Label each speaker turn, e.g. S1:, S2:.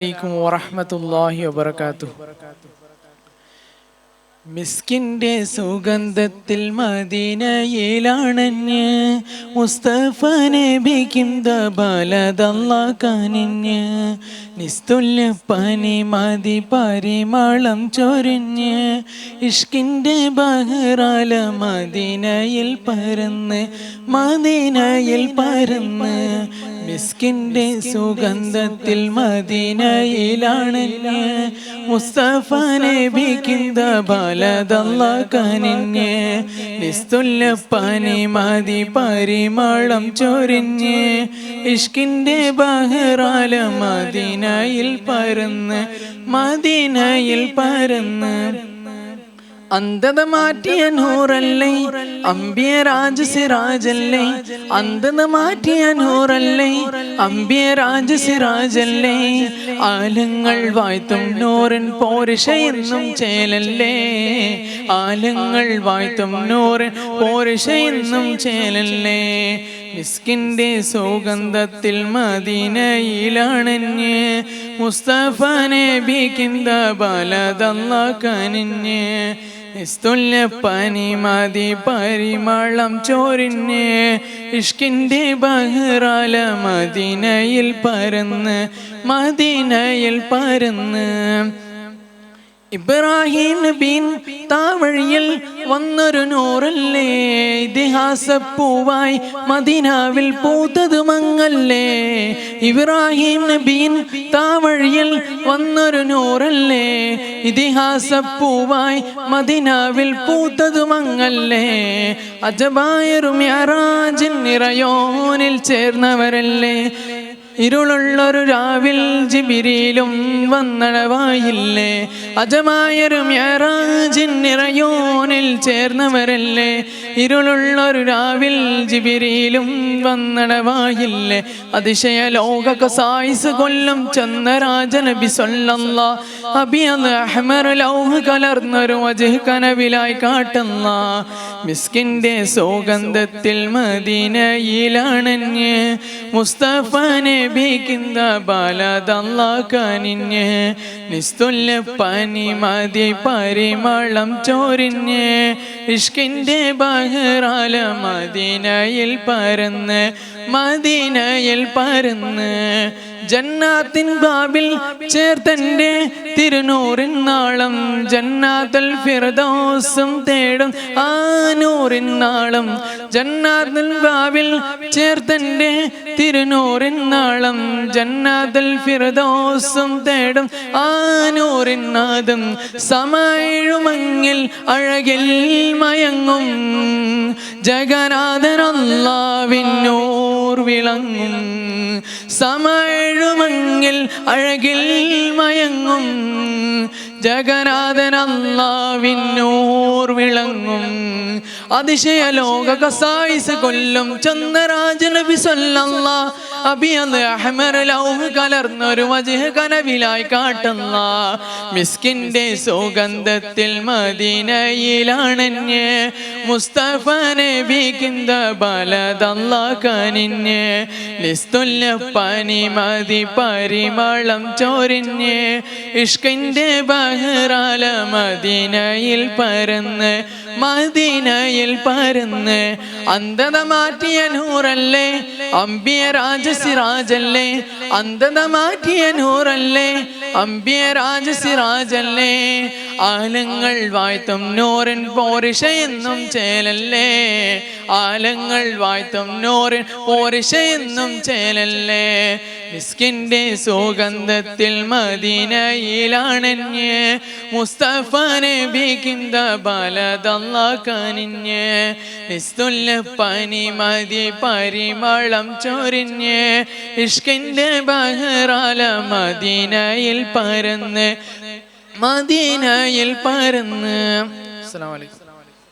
S1: അലൈക്കും മിസ്കിന്റെ സുഗന്ധത്തിൽ മദീനയിലാണഞ്ഞ് മുസ്തഫ നബിക്കും ദബലതല്ല കനിഞ്ഞ് നിസ്തുല്യ പനി മതി പരിമളം ചൊരിഞ്ഞ് ഇഷ്കിന്റെ ബഹ്റാല മദീനയിൽ പരന്ന് മദീനയിൽ പരന്ന് മിസ്കിന്റെ സുഗന്ധത്തിൽ മദീനയിലാണ് മുസ്തഫ നബിക്കിന്ത ബലതല്ല കനിഞ്ഞ് നിസ്തുല്യ പനി മതി പരിമളം ചൊരിഞ്ഞ് ഇഷ്കിന്റെ ബഹറാല മദീനയിൽ പരന്ന് മദീനയിൽ പരന്ന് അന്ധത മാറ്റിയ നൂറല്ലേ? അമ്പിയ രാജ സിറാജല്ലേ? അന്ധത മാറ്റിയ നൂറല്ലേ? അമ്പിയ രാജ ആലങ്ങൾ വായ്ത്തും നൂറിൻ പോരുഷയെന്നും ചേലല്ലേ? ആലങ്ങൾ വായ്ത്തും നൂറിൻ പോരുഷയെന്നും ചേലല്ലേ? മിസ്കിന്റെ സുഗന്ധത്തിൽ മദീനയിലാണെഞ്ഞ് മുസ്തഫ നബിക്കിന്ത ബലതല്ല കനിഞ്ഞ്. നിസ്തുല്യ പനി മതി പരിമളം ചോരിഞ്ഞ് ഇഷ്കിന്റെ ബഹ്റാല മദീനയിൽ പരന്ന് മദീനയിൽ പരന്ന്. ഇബ്രാഹിം നബീൻ താവഴിയിൽ വന്നൊരു നൂറല്ലേ? ഇതിഹാസ പൂവായി മദീനാവിൽ പൂത്തത് മങ്ങല്ലേ? ഇബ്രാഹിം നബീൻ താവഴിയിൽ വന്നൊരു നൂറല്ലേ? ഇതിഹാസ പൂവായി മദീനാവിൽ പൂത്തത് മങ്ങല്ലേ? അജബായൊരു മ്യാറാജിൻ നിറയോനിൽ ചേർന്നവരല്ലേ? ഇരുളുള്ളൊരു രാവിൽ ജിബിരിയിലും വന്നടവായില്ലേ? അജമായൊരു മ്യാറാജിൻ നിറയോനിൽ ചേർന്നവരല്ലേ? ഇരുളുള്ളൊരു രാവിൽ ജിബിരിയിലും വന്നടവായില്ലേ? അതിശയ ലോകക സായിസ് കൊല്ലം ചന്ദ്രരാജനബി സൊല്ലല്ല അബിയത് അഹ്മർ ലൗഹ് കലർന്നൊരു വജഹ് കനവിലായി കാട്ടുന്ന മിസ്കിന്റെ സുഗന്ധത്തിൽ മദീനയിലാണെന്ന് മുസ്തഫ നബിക്കിന്ത ബാലതല്ല കനിഞ്ഞ് നിസ്തുല്യ പനി മതി പരിമളം ചോരിഞ്ഞ് ഇഷ്കിന്റെ ബഹ്റാല മദീനയിൽ പരന്ന് മദീനയിൽ പരന്ന്. ജന്നാത്തിൻ ബാബിൽ ചേർത്തന്റെ തിരുനൂറിൻ നാളം ജന്നാത്തൽ ഫിർദൗസും തേടും ആ നൂറിൻ നാളം. ജന്നാത്തൽ ബാബിൽ ചേർത്തന്റെ തിരുനൂറിൻ നാളം ജന്നാത്തൽ ഫിർദൗസും തേടും ആ നൂറിൻ നാദം. സമയഴുമങ്ങിൽ അഴകിൽ മയങ്ങും. ജഗനാഥനല്ലാവിന്നൂർ വിളങ്ങും. സമഴുമെങ്കിൽ അഴകിൽ മയങ്ങും. ജഗനാഥനല്ലാവിന്നൂർ വിളങ്ങും. അതിശയ ലോക കസായിസ് കൊല്ലും ചന്ദ്രരാജനബി സല്ലല്ല. അബിയത് അഹ്മർ ലൗഹ് കലർന്നൊരു വജഹ് കനവിലായി കാട്ടുന്ന മിസ്കിന്റെ സുഗന്ധത്തിൽ മദീനയിലാണഞ്ഞ് മുസ്തഫ നബിക്കിന്ത ബലതല്ല കനിഞ്ഞ് നിസ്തുല്യ പനി മതി പരിമളം ചോരിഞ്ഞ് ഇഷ്കിന്റെ ബഹ്റാല മദീനയിൽ പരന്ന് മദീനയിൽ പരന്ന്. അന്ധത മാറ്റിയ നൂറല്ലേ? അമ്പിയ രാജസിറാജല്ലേ? അന്ധത മാറ്റിയ നൂറല്ലേ? അമ്പിയ രാജസിറാജല്ലേ? ആലങ്ങൾ വായ്ത്തും നൂറിൻ പോരിഷ എന്നും ചേലല്ലേ? ആലങ്ങൾ വായ്ത്തും നൂറിൻ പോരിഷ എന്നും ചേലല്ലേ? മിസ്കിന്റെ സുഗന്ധത്തിൽ മദീനയിലാണഞ്ഞ് മുസ്തഫ നബിക്കിന്ത ബലതല്ല കനിഞ്ഞ് നിസ്തുല്യ പനി മതി പരിമളം ചൊരിഞ്ഞ്. ഇഷ്കിന്റെ ബഹറാല മദീനയിൽ പരന്ന് മദീനയിൽ പരന്ന്. അസ്സലാമു അലൈക്കും.